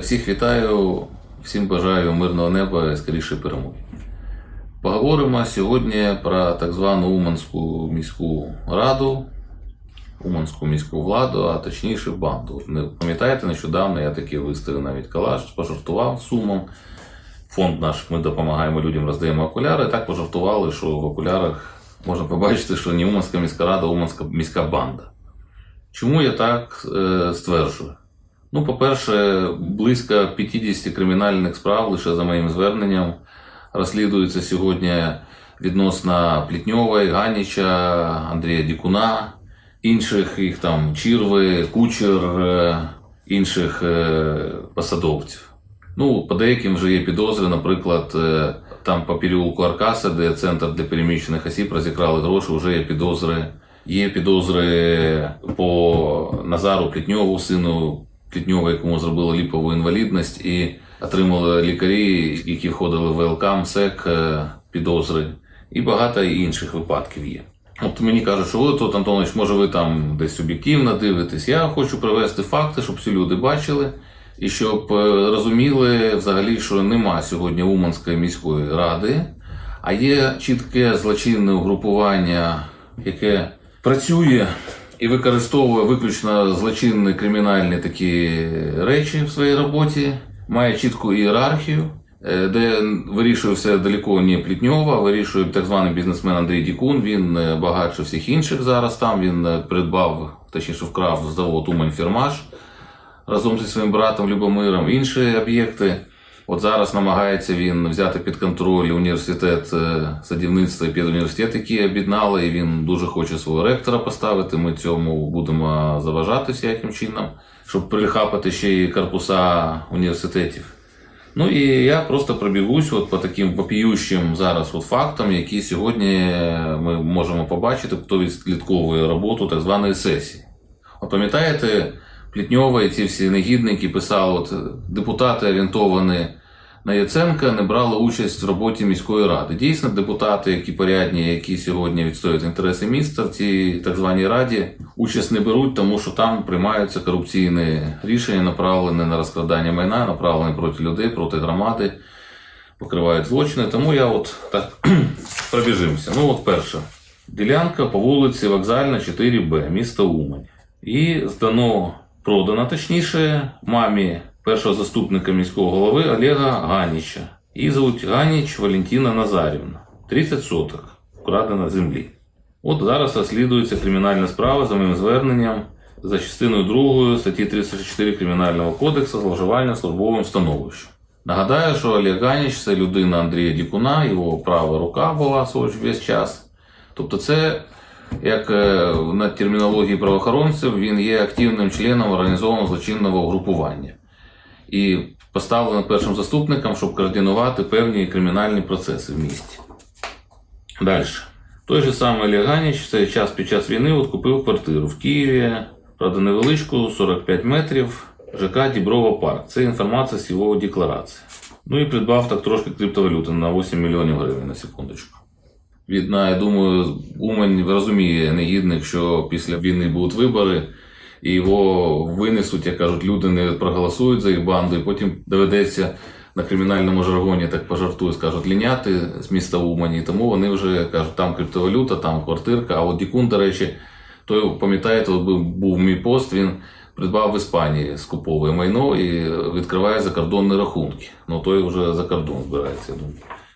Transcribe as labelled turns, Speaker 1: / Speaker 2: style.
Speaker 1: Всіх вітаю, всім бажаю мирного неба і скорішої перемоги. Поговоримо сьогодні про так звану Уманську міську раду, Уманську міську владу, а точніше банду. Не пам'ятаєте, нещодавно я таки виставив навіть колаж, пожартував сумом. Фонд наш, ми допомагаємо людям, роздаємо окуляри. Так пожартували, що в окулярах можна побачити, що не Уманська міська рада, а Уманська міська банда. Чому я так е, стверджую? Ну, по-перше, близько 50 кримінальних справ лише за моїм зверненням розслідується сьогодні відносно Плітньової, Ганіча, Андрія Дікуна, інших їх там Чірви, Кучер, е, інших е, посадовців. Ну, по деяким вже є підозри, наприклад, е, там по переулку Аркаса, де центр для переміщених осіб розікрали гроші, вже є підозри. Є підозри по Назару Плітньову, сину Плітньова, якому зробили ліпову інвалідність, і отримали лікарі, які входили в ВЛК, МСЕК, е, підозри, і багато інших випадків є. От мені кажуть, що тут, Антонович, може ви там десь суб'єктивно дивитесь. Я хочу привести факти, щоб всі люди бачили, і щоб е, розуміли взагалі, що нема сьогодні Уманської міської ради, а є чітке злочинне угрупування, яке працює і використовує виключно злочинні кримінальні такі речі в своїй роботі, має чітку ієрархію, е, де вирішує все далеко не Плітньова, вирішує так званий бізнесмен Андрій Дікун. Він е, багатше всіх інших зараз там. Він е, придбав, точніше вкрав завод Уманфірмаш разом зі своїм братом Любомиром інші об'єкти. От зараз намагається він взяти під контроль університет е, садівництва і педуніверситет, який об'єднали, і він дуже хоче свого ректора поставити. Ми цьому будемо заважати всяким чином, щоб прихапати ще й корпуса університетів. Ну і я просто пробігусь от по таким вопіющим зараз от фактам, які сьогодні ми можемо побачити, хто відслідковує роботу так званої сесії. От пам'ятаєте, Плітньова і ці всі негідники писали, от депутати орієнтовані на Яценка не брали участь в роботі міської ради. Дійсно, депутати, які порядні, які сьогодні відстоюють інтереси міста в цій так званій раді, участь не беруть, тому що там приймаються корупційні рішення, направлені на розкрадання майна, направлені проти людей, проти громади, покривають злочини. Тому я от так пробіжимося. Ну, от перше. Ділянка по вулиці Вокзальна, 4Б, місто Умань. І здано, продано точніше, мамі першого заступника міського голови Олега Ганіча. Її звуть Ганіч Валентина Назарівна. 30 соток вкрадена землі. От зараз розслідується кримінальна справа за моїм зверненням за частиною 2 статті 34 Кримінального кодексу зловживання службовим становищем. Нагадаю, що Олег Ганіч це людина Андрія Дікуна, його права рука була свого весь час. Тобто, це як е, на термінології правоохоронців, він є активним членом організованого злочинного угрупування і поставлено першим заступником, щоб координувати певні кримінальні процеси в місті. Далі. Той же самий Олег Ганіч в цей час під час війни от купив квартиру в Києві, правда, невеличку, 45 метрів, ЖК Діброва Парк. Це інформація з його декларації. Ну і придбав так трошки криптовалюти на 8 мільйонів гривень на секундочку. Відна, я думаю, Умань розуміє негідник, що після війни будуть вибори, і його винесуть, як кажуть, люди не проголосують за їх банду, і потім доведеться на кримінальному жаргоні, так пожартую, скажуть, ліняти з міста Умані. Тому вони вже кажуть, там криптовалюта, там квартирка. А от Дікун, до речі, той, пам'ятаєте, був мій пост, він придбав в Іспанії скуповує майно і відкриває закордонні рахунки. Ну той вже за кордон збирається, я думаю.